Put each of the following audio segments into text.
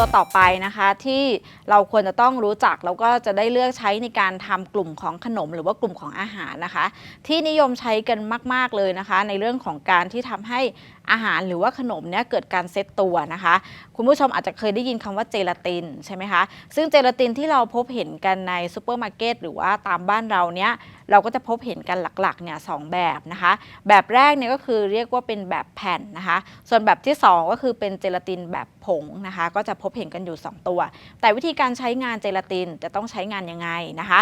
ตัวต่อไปนะคะที่เราควรจะต้องรู้จักแล้วก็จะได้เลือกใช้ในการทำกลุ่มของขนม หรือว่ากลุ่มของอาหารนะคะ ที่นิยมใช้กันมาก ๆเลยนะคะ ในเรื่องของการที่ทำให้อาหารหรือว่าขนมเนี่ยเกิดการเซตตัวนะคะ คุณผู้ชมอาจจะเคยได้ยินคำว่าเจลาตินใช่ไหมคะ ซึ่งเจลาตินที่เราพบเห็นกันในซูเปอร์มาร์เก็ตหรือว่าตามบ้านเราเนี่ยเราก็จะพบเห็นกันหลักๆเนี่ยสองแบบนะคะ แบบแรกเนี่ยก็คือเรียกว่าเป็นแบบแผ่นนะคะ ส่วนแบบที่ 2 ก็คือเป็นเจลาตินแบบผงนะคะ ก็จะพบเห็นกันอยู่ 2 ตัว แต่วิธีการใช้งานเจลาตินจะต้องใช้งานยังไงนะคะ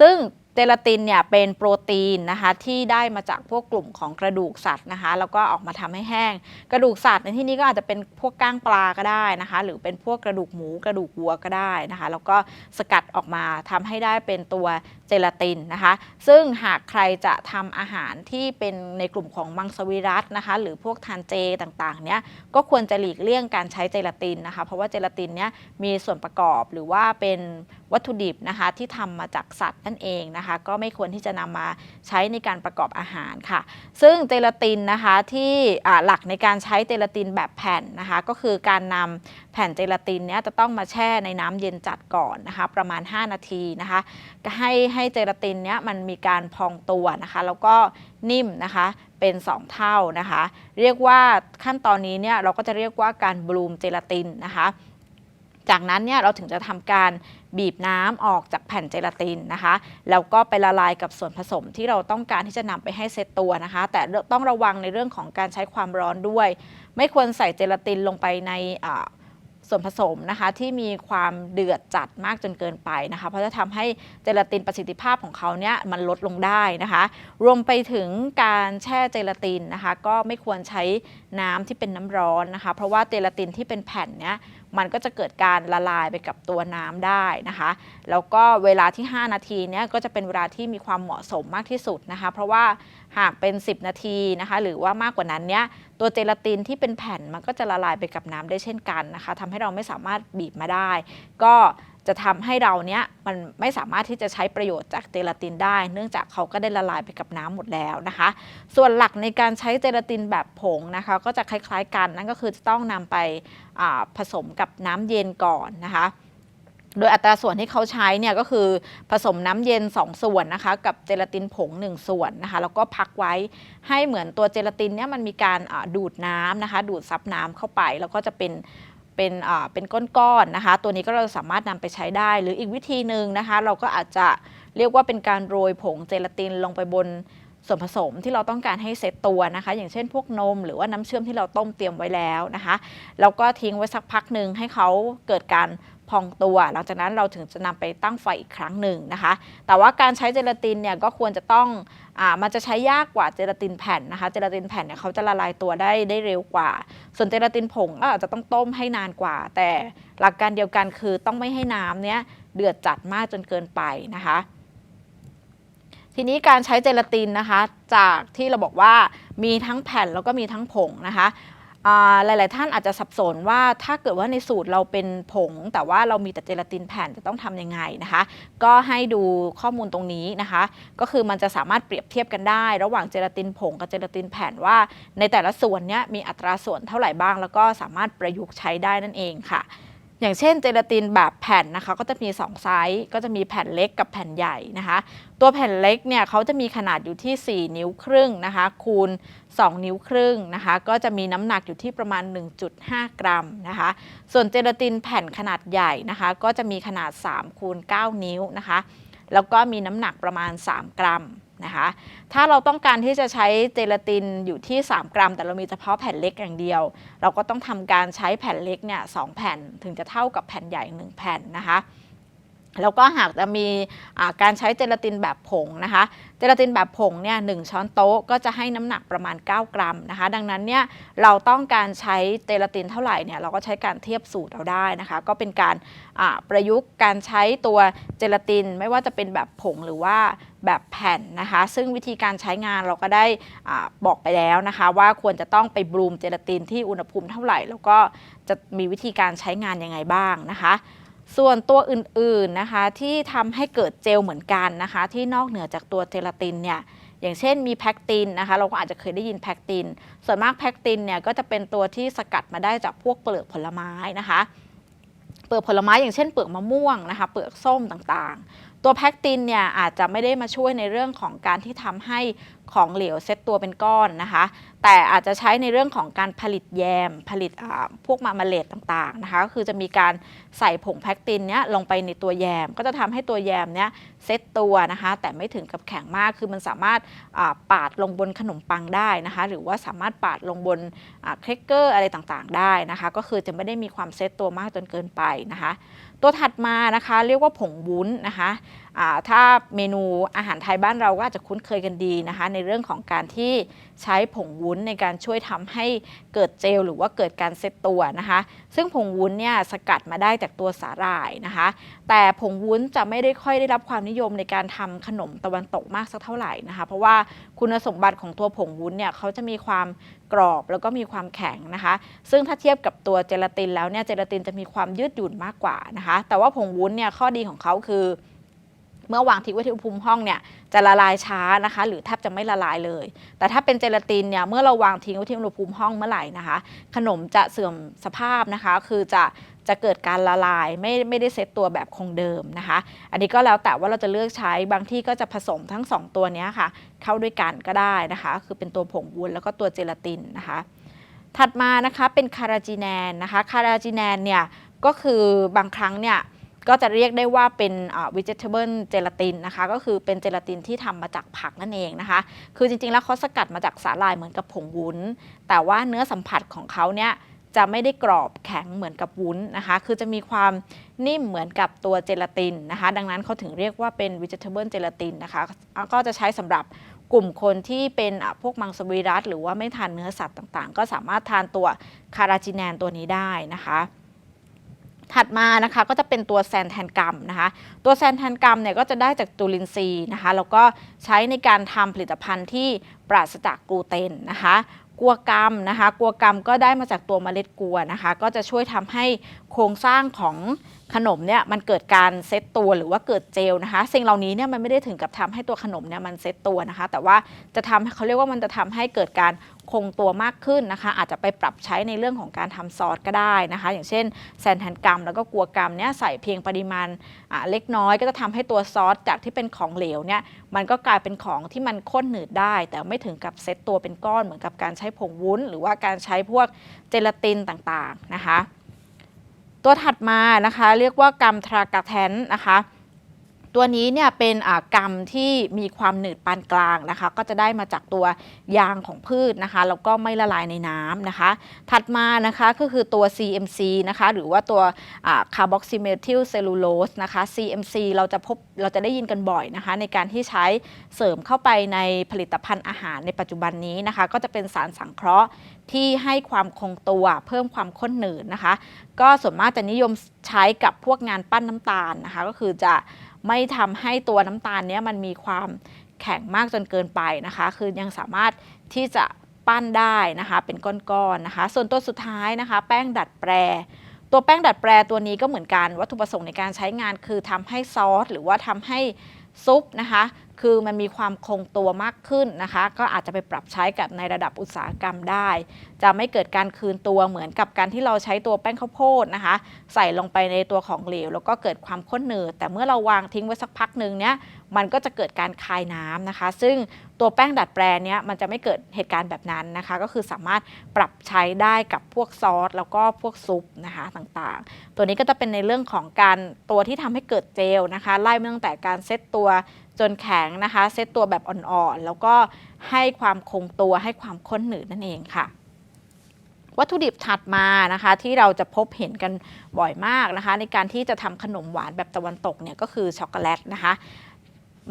ซึ่งเจลาตินเนี่ยเป็นโปรตีนนะคะที่ได้มาจากพวกกลุ่มของกระดูกสัตว์นะคะแล้วก็ออกมาทำให้แห้ง กระดูกสัตว์ในที่นี้ก็อาจจะเป็นพวกก้างปลาก็ได้นะคะ หรือเป็นพวกกระดูกหมูกระดูกวัวก็ได้นะคะ แล้วก็สกัดออกมาทำให้ได้เป็นตัวเจลาตินนะคะ ซึ่งหากใครจะทำอาหารที่เป็นในกลุ่มของมังสวิรัตนะคะหรือพวกทานเจต่างๆเนี้ยก็ควรจะหลีกเลี่ยงการใช้เจลาตินนะคะ เพราะว่าเจลาตินเนี้ยมีส่วนประกอบหรือว่าเป็น วัตถุดิบนะคะที่ทำมาจากสัตว์นั่นเองนะคะ ก็ไม่ควรที่จะนำมาใช้ในการประกอบอาหารค่ะ ซึ่งเจลาตินนะคะที่หลักในการใช้เจลาตินแบบแผ่นนะคะ ก็คือการนำแผ่นเจลาตินเนี้ยจะต้องมาแช่ในน้ำเย็นจัดก่อนนะคะ ประมาณ 5 นาทีนะคะให้ให้เจลาตินเนี้ยมันมีการพองตัวนะคะ แล้วก็นิ่มนะคะเป็น 2 เท่านะคะ เรียกว่าขั้นตอนนี้เนี่ยเราก็จะเรียกว่าการบลูมเจลาตินนะคะ จากนั้นเนี่ยเราถึงจะทำการบีบน้ำออกจากแผ่นเจลาตินนะคะ แล้วก็ไปละลายกับส่วนผสมที่เราต้องการที่จะนำไปให้เซตตัวนะคะ แต่ต้องระวังในเรื่องของการใช้ความร้อนด้วย ไม่ควรใส่เจลาตินลงไปในส่วนผสมนะคะที่มีความเดือดจัดมากจนเกินไปนะคะ เพราะจะทำให้เจลาตินประสิทธิภาพของเขาเนี่ยมันลดลงได้นะคะ รวมไปถึงการแช่เจลาตินนะคะ ก็ไม่ควรใช้น้ำที่เป็นน้ำร้อนนะคะ เพราะว่าเจลาตินที่เป็นแผ่นเนี้ย มันก็จะเกิดการละลายไปกับตัวน้ำได้นะคะ แล้วก็เวลาที่ 5 นาทีเนี้ยก็จะเป็นเวลาที่มีความเหมาะสมมากที่สุดนะคะ เพราะว่าหากเป็น 10 นาทีนะคะ หรือว่ามากกว่านั้นเนี้ยตัวเจลาตินที่เป็นแผ่นมันก็จะละลายไปกับน้ำได้เช่นกันนะคะทำให้เราไม่สามารถบีบมาได้ ก็ จะทำให้เราเนี้ยมันไม่สามารถที่จะใช้ประโยชน์จากเจลาตินได้ เนื่องจากเขาก็ได้ละลายไปกับน้ำหมดแล้วนะคะ ส่วนหลักในการใช้เจลาตินแบบผงนะคะ ก็จะคล้ายๆกันนั่นก็คือจะต้องนำไปผสมกับน้ำเย็นก่อนนะคะโดยอัตราส่วนที่เขาใช้เนี่ยก็คือผสมน้ำเย็น 2 ส่วนนะคะกับเจลาตินผง 1 ส่วนนะคะแล้วก็พักไว้ให้เหมือนตัวเจลาตินเนี่ยมันมีการดูดน้ำนะคะดูดซับน้ำเข้าไป แล้วก็จะเป็น เป็นเป็นก้อนๆนะคะ ตัวนี้ก็เราสามารถนำไปใช้ได้ หรืออีกวิธีหนึ่งนะคะ เราก็อาจจะเรียกว่าเป็นการโรยผงเจลาตินลงไปบนส่วนผสมที่เราต้องการให้เซตตัวนะคะ อย่างเช่นพวกนม หรือว่าน้ำเชื่อมที่เราต้มเตรียมไว้แล้วนะคะแล้วก็ทิ้งไว้สักพักหนึ่งให้เขาเกิดการพองตัว หลังจากนั้นเราถึงจะนำไปตั้งไฟอีกครั้งหนึ่งนะคะ แต่ว่าการใช้เจลาตินเนี่ยก็ควรจะต้อง อ่ามันจะใช้ยากกว่าเจลาตินแผ่นนะคะ เจลาตินแผ่นเนี่ยเขาจะละลายตัวได้ได้เร็วกว่า ส่วนเจลาตินผงก็อาจจะต้องต้มให้นานกว่า แต่หลักการเดียวกันคือต้องไม่ให้น้ำเนี้ยเดือดจัดมากจนเกินไปนะคะ ทีนี้การใช้เจลาตินนะคะ จากที่เราบอกว่ามีทั้งแผ่นแล้วก็มีทั้งผงนะคะ หลาย ๆ ท่านอาจจะสับสนว่าถ้าเกิดว่าในสูตรเราเป็นผง แต่ว่าเรามีแต่เจลาตินแผ่นจะต้องทำยังไงนะคะ ก็ให้ดูข้อมูลตรงนี้นะคะ ก็คือมันจะสามารถเปรียบเทียบกันได้ ระหว่างเจลาตินผงกับเจลาตินแผ่นว่า ในแต่ละส่วนเนี้ยมีอัตราส่วนเท่าไหร่บ้าง แล้วก็สามารถประยุกต์ใช้ได้นั่นเองค่ะ อย่างเช่นเจลาตินแบบแผ่นนะคะก็จะมี 2 ไซส์ก็จะมีแผ่นเล็กกับแผ่นใหญ่นะคะ ตัวแผ่นเล็กเนี่ยเขาจะมีขนาดอยู่ที่ 4 นิ้วครึ่งนะคะ คูณ 2 นิ้วครึ่งนะคะ ก็จะมีน้ำหนักอยู่ที่ประมาณ 1.5 กรัมนะคะ ส่วนเจลาตินแผ่นขนาดใหญ่นะคะ ก็จะมีขนาด 3 คูณ 9 นิ้วนะคะ แล้วก็มีน้ำหนักประมาณ 3 กรัม นะคะ ถ้าเราต้องการที่จะใช้เจลาตินอยู่ที่ 3 กรัม แต่เรามีเฉพาะแผ่นเล็กอย่างเดียว เราก็ต้องทำการใช้แผ่นเล็กเนี่ยสแผ่นถึงจะเท่ากับแผ่นใหญ่ 1 แผ่นนะคะ แล้วก็หากจะมีอ่าการใช้เจลาตินแบบผงนะคะ เจลาตินแบบผงเนี่ยหช้อนโต๊ะก็จะให้น้ำหนักประมาณ 9 กรัมนะคะ ดังนั้นเนี่ยเราต้องการใช้เจลาตินเท่าไหร่เนี่ยเราก็ใช้การเทียบสูตรเราได้นะคะ ก็เป็นการประยุกต์การใช้ตัวเจลาติน ไม่ว่าจะเป็นแบบผงหรือว่าแบบแผ่นนะคะ ซึ่งวิธีการใช้งานเราก็ได้อบอกไปแล้วนะคะ ว่าควรจะต้องไปบลูมเจลาตินที่อุณหภูมิเท่าไหร่ แล้วก็จะมีวิธีการใช้งานยังไงบ้างนะคะ ส่วนตัวอื่นๆนะคะที่ทำให้เกิดเจลเหมือนกันนะคะ ที่นอกเหนือจากตัวเจลาตินเนี่ยอย่างเช่นมีแพคตินนะคะ เราก็อาจจะเคยได้ยินแพคติน ส่วนมากแพคตินเนี่ยก็จะเป็นตัวที่สกัดมาได้จากพวกเปลือกผลไม้นะคะ เปลือกผลไม้อย่างเช่นเปลือกมะม่วงนะคะ เปลือกส้มต่างๆ ตัวแพคตินเนี่ยอาจจะไม่ได้มาช่วยในเรื่องของการที่ทำให้ของเหลวเซตตัวเป็นก้อนนะคะ แต่อาจจะใช้ในเรื่องของการผลิตแยม ผลิตพวกมามาเลดต่างๆนะคะก็คือจะมีการใส่ผงแพคตินเนี้ยลงไปในตัวแยม ก็จะทำให้ตัวแยมเนี้ย เซตตัวนะคะ แต่ไม่ถึงกับแข็งมากคือมันสามารถปาดลงบนขนมปังได้นะคะ หรือว่าสามารถปาดลงบนเครกเกอร์อะไรต่างๆ ได้นะคะ ก็คือจะไม่ได้มีความเซตตัวมากจนเกินไปนะคะ ตัวถัดมานะคะ เรียกว่าผงวุ้นนะคะ ถ้าเมนูอาหารไทยบ้านเราก็อาจจะคุ้นเคยกันดีนะคะ ในเรื่องของการที่ใช้ผงวุ้นในการช่วยทำให้เกิดเจล หรือว่าเกิดการเซตตัวนะคะ ซึ่งผงวุ้นเนี่ยสกัดมาได้จากตัวสาหร่ายนะคะ แต่ผงวุ้นจะไม่ได้ค่อยได้รับความนิยมในการทำขนมตะวันตกมากสักเท่าไหร่นะคะ เพราะว่าคุณสมบัติของตัวผงวุ้นเนี่ยเขาจะมีความกรอบแล้วก็มีความแข็งนะคะ ซึ่งถ้าเทียบกับตัวเจลาตินแล้วเนี่ยเจลาตินจะมีความยืดหยุ่นมากกว่านะคะ แต่ว่าผงวุ้นเนี่ยข้อดีของเขาคือ เมื่อวางทิ้งไว้ที่อุณหภูมิห้องเนี่ยจะละลายช้านะคะ หรือแทบจะไม่ละลายเลย แต่ถ้าเป็นเจลาตินเนี่ยเมื่อเราวางทิ้งไว้ที่อุณหภูมิห้องเมื่อไหร่นะคะ ขนมจะเสื่อมสภาพนะคะ คือจะจะเกิดการละลายไม่ไม่ได้เซตตัวแบบคงเดิมนะคะ อันนี้ก็แล้วแต่ว่าเราจะเลือกใช้บางที่ก็จะผสมทั้ง 2 ตัวนี้ค่ะ เข้าด้วยกันก็ได้นะคะ คือเป็นตัวผงวุ้นแล้วก็ตัวเจลาตินนะคะ ถัดมานะคะเป็นคาราจีแนนนะคะคาราจีแนนเนี่ยก็คือบางครั้งเนี่ย ก็จะเรียกได้ว่าเป็นอ่า vegetable gelatin นะคะ ก็คือเป็นเจลาตินที่ทำมาจากผักนั่นเองนะคะ คือจริงๆ แล้วเขาสกัดมาจากสาหร่ายเหมือนกับผงวุ้น แต่ว่าเนื้อสัมผัสของเขาเนี่ยจะไม่ได้กรอบแข็งเหมือนกับวุ้นนะคะ คือจะมีความนิ่มเหมือนกับตัวเจลาตินนะคะ ดังนั้นเขาถึงเรียกว่าเป็น vegetable gelatin นะคะ ก็จะใช้สำหรับกลุ่มคนที่เป็นพวกมังสวิรัตหรือว่าไม่ทานเนื้อสัตว์ต่างๆ ก็สามารถทานตัวคาราจิแนนตัวนี้ได้นะคะ ถัดมานะคะก็จะเป็นตัวแซนแทนกัมนะคะ ตัวแซนแทนกัมเนี่ยก็จะได้จากจุลินทรีย์นะคะแล้วก็ใช้ในการทำผลิตภัณฑ์ที่ปราศจากกลูเตนนะคะกัวกรรมนะคะกัวกรรมก็ได้มาจากตัวเมล็ดกัวนะคะ ก็จะช่วยทำให้โครงสร้างของขนมเนี่ยมันเกิดการเซตตัวหรือว่าเกิดเจลนะคะ สิ่งเหล่านี้เนี่ยมันไม่ได้ถึงกับทำให้ตัวขนมเนี่ยมันเซตตัวนะคะ แต่ว่าจะทำเขาเรียกว่ามันจะทำให้เกิดการ คงตัวมากขึ้นนะคะ อาจจะไปปรับใช้ในเรื่องของการทำซอสก็ได้นะคะ อย่างเช่นแซนแทนกัมแล้วก็กัวกรรมเนี่ยใส่เพียงปริมาณเล็กน้อย ก็จะทำให้ตัวซอสจากที่เป็นของเหลวเนี่ยมันก็กลายเป็นของที่มันข้นหนืดได้ แต่ไม่ถึงกับเซตตัวเป็นก้อนเหมือนกับการใช้ผงวุ้น หรือว่าการใช้พวกเจลาตินต่างๆนะคะ ตัวถัดมานะคะ เรียกว่ากรรมทรากาแทนนะคะ ตัวนี้เนี่ยเป็นกรรมที่มีความหนืดปานกลางนะคะ ก็จะได้มาจากตัวยางของพืชนะคะแล้วก็ไม่ละลายในน้ำนะคะ ถัดมานะคะก็คือตัว CMC นะคะหรือว่าตัวคาร์บอกซิเมทิลเซลลูโลสนะคะ CMC เราจะพบเราจะได้ยินกันบ่อยนะคะ ในการที่ใช้เสริมเข้าไปในผลิตภัณฑ์อาหารในปัจจุบันนี้นะคะ ก็จะเป็นสารสังเคราะห์ที่ให้ความคงตัวเพิ่มความข้นหนืดนะคะ ก็ส่วนมากจะนิยมใช้กับพวกงานปั้นน้ำตาลนะคะ ก็คือจะ ไม่ทำให้ตัวน้ำตาลเนี้ยมันมีความแข็งมากจนเกินไปนะคะ คือยังสามารถที่จะปั้นได้นะคะ เป็นก้อนๆนะคะ ส่วนตัวสุดท้ายนะคะ แป้งดัดแปร ตัวแป้งดัดแปรตัวนี้ก็เหมือนกันวัตถุประสงค์ในการใช้งานคือทำให้ซอสหรือว่าทำให้ซุปนะคะ คือมันมีความคงตัวมากขึ้นนะคะ ก็อาจจะไปปรับใช้กับในระดับอุตสาหกรรมได้ จะไม่เกิดการคืนตัวเหมือนกับการที่เราใช้ตัวแป้งข้าวโพดนะคะ ใส่ลงไปในตัวของเหลว แล้วก็เกิดความข้นหนืดแต่เมื่อเราวางทิ้งไว้สักพักหนึ่งเนี้ย มันก็จะเกิดการคายน้ำนะคะ ซึ่งตัวแป้งดัดแปลเนี้ยมันจะไม่เกิดเหตุการณ์แบบนั้นนะคะ ก็คือสามารถปรับใช้ได้กับพวกซอสแล้วก็พวกซุปนะคะต่างๆ ตัวนี้ก็จะเป็นในเรื่องของการตัวที่ทำให้เกิดเจลนะคะไล่มาตั้งแต่การเซตตัวจนแข็งนะคะเซตตัวแบบอ่อนๆแล้วก็ให้ความคงตัวให้ความข้นหนืดนั่นเองค่ะวัตถุดิบถัดมานะคะที่เราจะพบเห็นกันบ่อยมากนะคะ ในการที่จะทำขนมหวานแบบตะวันตกเนี่ยก็คือช็อกโกแลตนะคะ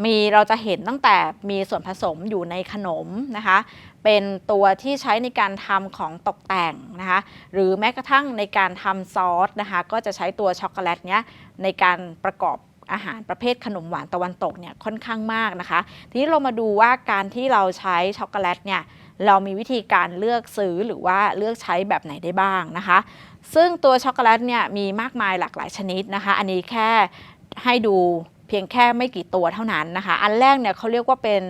มีเราจะเห็นตั้งแต่มีส่วนผสมอยู่ในขนมนะคะ เป็นตัวที่ใช้ในการทำของตกแต่งนะคะ หรือแม้กระทั่งในการทำซอสนะคะ ก็จะใช้ตัวช็อกโกแลตเนี้ยในการประกอบอาหารประเภทขนมหวานตะวันตกเนี่ยค่อนข้างมากนะคะ ทีนี้เรามาดูว่าการที่เราใช้ช็อกโกแลตเนี่ยเรามีวิธีการเลือกซื้อหรือว่าเลือกใช้แบบไหนได้บ้างนะคะ ซึ่งตัวช็อกโกแลตเนี่ยมีมากมายหลากหลายชนิดนะคะ อันนี้แค่ให้ดู เพียงแค่ไม่กี่ตัวเท่านั้นนะคะ อันแรกเนี่ยเขาเรียกว่าเป็น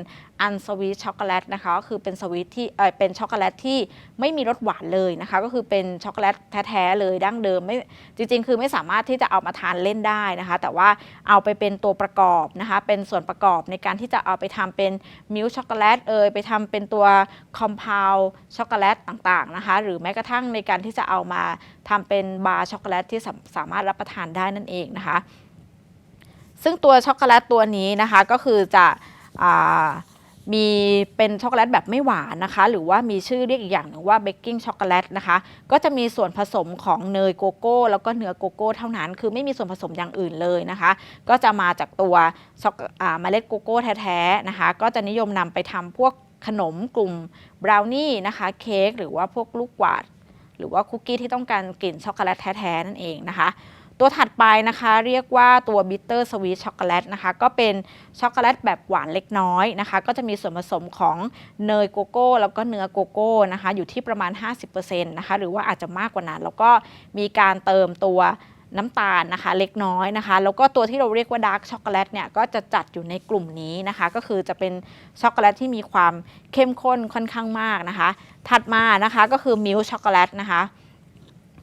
อันสวีทช็อกโกแลตนะคะก็คือเป็นสวีทที่เออเป็นช็อกโกแลตที่ไม่มีรสหวานเลยนะคะ ก็คือเป็นช็อกโกแลตแท้ๆเลยดั้งเดิมไม่จริง ๆ คือไม่สามารถที่จะเอามาทานเล่นได้นะคะ แต่ว่าเอาไปเป็นตัวประกอบนะคะ เป็นส่วนประกอบในการที่จะเอาไปทำเป็นมิลช็อกโกแลตเอยไปทำเป็นตัวคอมเพลช็อกโกแลตต่างๆนะคะ หรือแม้กระทั่งในการที่จะเอามาทำเป็นบาร์ช็อกโกแลตที่สามารถรับประทานได้นั่นเองนะคะ ซึ่งตัวช็อกโกแลตตัวนี้นะคะก็คือจะอมีเป็นช็อกโกแลตแบบไม่หวานนะคะ หรือว่ามีชื่อเรียกอีกอย่างหนึ่งว่าเบกกิ้งช็อกโกแลตนะคะ ก็จะมีส่วนผสมของเนยโกโก้ แล้วก็เนื้อโกโก้เท่านั้น คือไม่มีส่วนผสมอย่างอื่นเลยนะคะ ก็จะมาจากตัวช็อกอ่าเมล็ดโกโก้แท้ๆนะคะ ก็จะนิยมนำไปทำพวกขนมกลุ่มบราวนี่นะคะ เค้กหรือว่าพวกลูกกวาด หรือว่าคุกกี้ที่ต้องการกลิ่นช็อกโกแลตแท้ๆนั่นเองนะคะ ตัวถัดไปนะคะเรียกว่าตัวบิ t เตอร์สวีทช็อกโกแลตนะคะก็เป็นช็อกโกแลตแบบหวานเล็กน้อยนะคะ ก็จะมีส่วนผสมของเนยโกโก้ แล้วก็เนื้อโกโก้นะคะอยู่ที่ประมาณ 50%นะคะหรือว่าอาจจะมากกว่านั้นแล้วก็มีการเติมตัวน้ำตาลนะคะเล็กน้อยนะคะ แล้วก็ตัวที่เราเรียกว่าดาร์กช็อกโกแลตเนี่ยก็จะจัดอยู่ในกลุ่มนี้นะคะ ก็คือจะเป็นช็อกโกแลตที่มีความเข้มข้นค่อนข้างมากนะคะ ถัดมานะคะก็คือมิลช็อกโกแลตนะคะ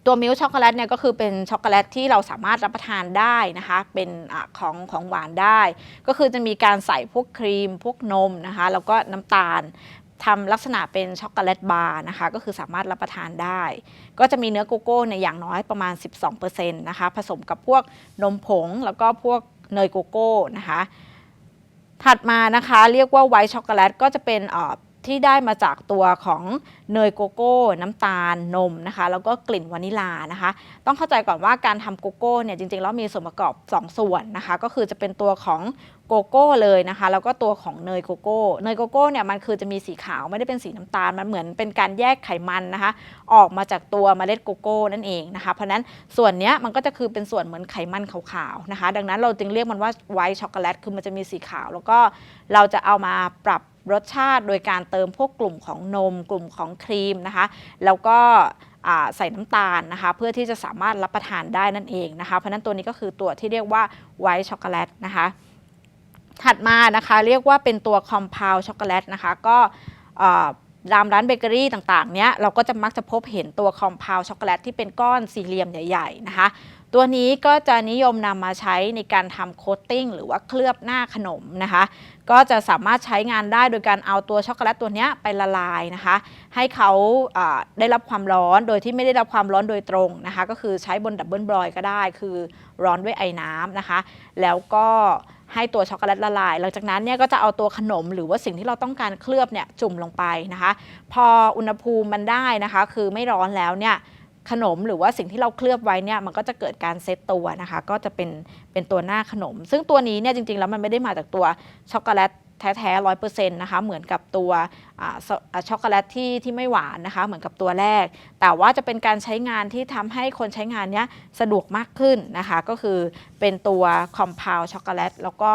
ตัวมิลช็อกโกแลตเนี่ยก็คือเป็นช็อกโกแลตที่เราสามารถรับประทานได้นะคะ เป็นอของของหวานได้ ก็คือจะมีการใส่พวกครีม พวกนมนะคะ แล้วก็น้ำตาลทำลักษณะเป็นช็อกโกแลตบาร์นะคะ ก็คือสามารถรับประทานได้ ก็จะมีเนื้อโกโก้ในอย่างน้อยประมาณ 12%นะคะ ผสมกับพวกนมผง แล้วก็พวกเนยโกโก้นะคะ ถัดมานะคะ เรียกว่าไวท์ช็อกโกแลตก็จะเป็นเอ่อ ที่ได้มาจากตัวของเนยโกโก้ น้ำตาลนมนะคะ แล้วก็กลิ่นวานิลานะคะ ต้องเข้าใจก่อนว่าการทำโกโก้เนี่ยจริงๆแล้วมีส่วนประกอบ 2 ส่วนนะคะ ก็คือจะเป็นตัวของโกโก้เลยนะคะ แล้วก็ตัวของเนยโกโก้ เนยโกโก้เนี่ยมันคือจะมีสีขาวไม่ได้เป็นสีน้ำตาล มันเหมือนเป็นการแยกไขมันนะคะ ออกมาจากตัวเมล็ดโกโก้นั่นเองนะคะ เพราะฉะนั้นส่วนเนี้ยมันก็จะคือเป็นส่วนเหมือนไขมันขาวๆนะคะ ดังนั้นเราจึงเรียกมันว่าไวท์ช็อกโกแลต คือมันจะมีสีขาว แล้วก็เราจะเอามาปรับ รสชาติโดยการเติมพวกกลุ่มของนม กลุ่มของครีมนะคะ แล้วก็ใส่น้ำตาลนะคะ เพื่อที่จะสามารถรับประทานได้นั่นเองนะคะ เพราะนั้นตัวนี้ก็คือตัวที่เรียกว่าไวท์ช็อกโกแลตนะคะ ถัดมานะคะเรียกว่าเป็นตัวคอมเพลช็อกโกแลตนะคะก็ตามร้านเบเกอรี่ต่างๆ เนี้ยเราก็จะมักจะพบเห็นตัวคอมเพลช็อกโกแลตที่เป็นก้อนสี่เหลี่ยมใหญ่ ๆ นะคะ ตัวนี้ก็จะนิยมนำมาใช้ในการทำโคตติ้งหรือว่าเคลือบหน้าขนมนะคะ ก็จะสามารถใช้งานได้โดยการเอาตัวช็อกโกแลตตัวนี้ไปละลายนะคะ ให้เขาอ่าได้รับความร้อนโดยที่ไม่ได้รับความร้อนโดยตรงนะคะ ก็คือใช้บนดับเบิลบรอยก็ได้ คือร้อนด้วยไอ้น้ำนะคะ แล้วก็ให้ตัวช็อกโกแลตละลาย หลังจากนั้นเนี่ยก็จะเอาตัวขนมหรือว่าสิ่งที่เราต้องการเคลือบเนี่ยจุ่มลงไปนะคะ พออุณหภูมิมันได้นะคะ คือไม่ร้อนแล้วเนี่ย ขนมหรือว่าสิ่งที่เราเคลือบไว้เนี่ยมันก็จะเกิดการเซตตัวนะคะ ก็จะเป็นเป็นตัวหน้าขนม ซึ่งตัวนี้เนี่ยจริงๆ แล้วมันไม่ได้มาจากตัวช็อกโกแลตแท้ๆร้อยเปอร์เซ็นต์นะคะเหมือนกับตัวช็อกโกแลตที่ที่ไม่หวานนะคะ เหมือนกับตัวแรก แต่ว่าจะเป็นการใช้งานที่ทำให้คนใช้งานเนี้ยสะดวกมากขึ้นนะคะ ก็คือเป็นตัวคอมเพลช็อกโกแลตแล้วก็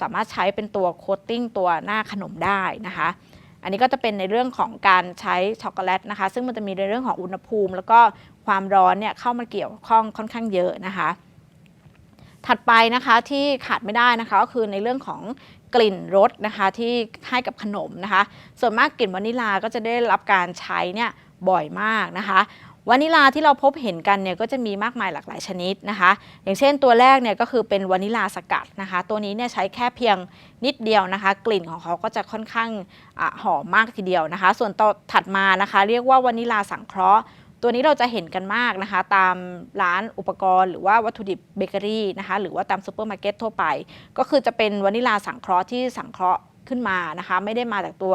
สามารถใช้เป็นตัวโคตติ้งตัวหน้าขนมได้นะคะ อันนี้ก็จะเป็นในเรื่องของการใช้ช็อกโกแลตนะคะ ซึ่งมันจะมีในเรื่องของอุณหภูมิ แล้วก็ความร้อนเนี่ยเข้ามาเกี่ยวข้องค่อนข้างเยอะนะคะ ถัดไปนะคะที่ขาดไม่ได้นะคะก็คือในเรื่องของกลิ่นรสนะคะที่ให้กับขนมนะคะ ส่วนมากกลิ่นวานิลาก็จะได้รับการใช้เนี่ยบ่อยมากนะคะ วานิลาที่เราพบเห็นกันเนี่ยก็จะมีมากมายหลากหลายชนิดนะคะ อย่างเช่นตัวแรกเนี่ยก็คือเป็นวานิลาสกัดนะคะ ตัวนี้เนี่ยใช้แค่เพียงนิดเดียวนะคะ กลิ่นของเขาก็จะค่อนข้างอหอมมากทีเดียวนะคะ ส่วนต่อถัดมานะคะ เรียกว่าวานิลาสังเคราะห์ ตัวนี้เราจะเห็นกันมากนะคะ ตามร้านอุปกรณ์ หรือว่าวัตถุดิบเบเกอรี่นะคะ หรือว่าตามซูเปอร์มาร์เก็ตทั่วไป ก็คือจะเป็นวานิลาสังเคราะห์ที่สังเคราะห์ขึ้นมานะคะ ไม่ได้มาจากตัว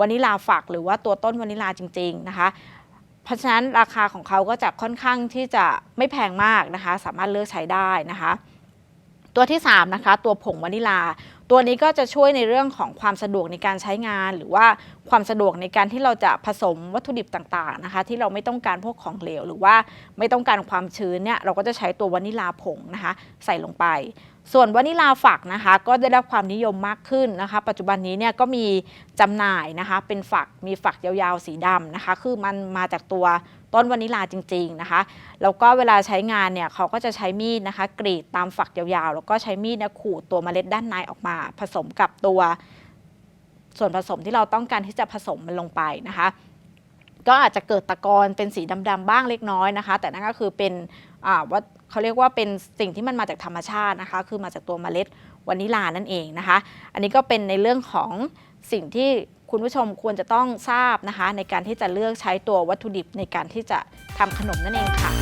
วานิลาฝักหรือว่าตัวต้นวานิลาจริง ๆนะคะ เพราะฉะนั้นราคาของเขาก็จะค่อนข้างที่จะไม่แพงมากนะคะ สามารถเลือกใช้ได้นะคะ ตัวที่3นะคะตัวผงวานิลา ตัวนี้ก็จะช่วยในเรื่องของความสะดวกในการใช้งาน หรือว่าความสะดวกในการที่เราจะผสมวัตถุดิบต่างๆนะคะ ที่เราไม่ต้องการพวกของเหลว หรือว่าไม่ต้องการความชื้นเนี่ยเราก็จะใช้ตัววานิลาผงนะคะ ใส่ลงไป ส่วนวานิลาฝักนะคะก็ได้รับความนิยมมากขึ้นนะคะ ปัจจุบันนี้เนี่ยก็มีจำหน่ายนะคะเป็นฝักมีฝักยาวๆสีดำนะคะ คือมันมาจากตัวต้นวานิลาจริง ๆนะคะแล้วก็เวลาใช้งานเนี่ยเขาก็จะใช้มีดนะคะ กรีดตามฝักยาวๆ แล้วก็ใช้มีดเนี่ยขูดตัวเมล็ดด้านในออกมา ผสมกับตัว ส่วนผสมที่เราต้องการที่จะผสมมันลงไปนะคะ ก็อาจจะเกิดตะกอนเป็นสีดำๆบ้างเล็กน้อยนะคะ แต่นั่นก็คือเป็นว่าเขาเรียกว่าเป็นสิ่งที่มันมาจากธรรมชาตินะคะ คือมาจากตัวเมล็ดวานิลานั่นเองนะคะ อันนี้ก็เป็นในเรื่องของสิ่งที่คุณผู้ชมควรจะต้องทราบนะคะ ในการที่จะเลือกใช้ตัววัตถุดิบในการที่จะทำขนมนั่นเองค่ะ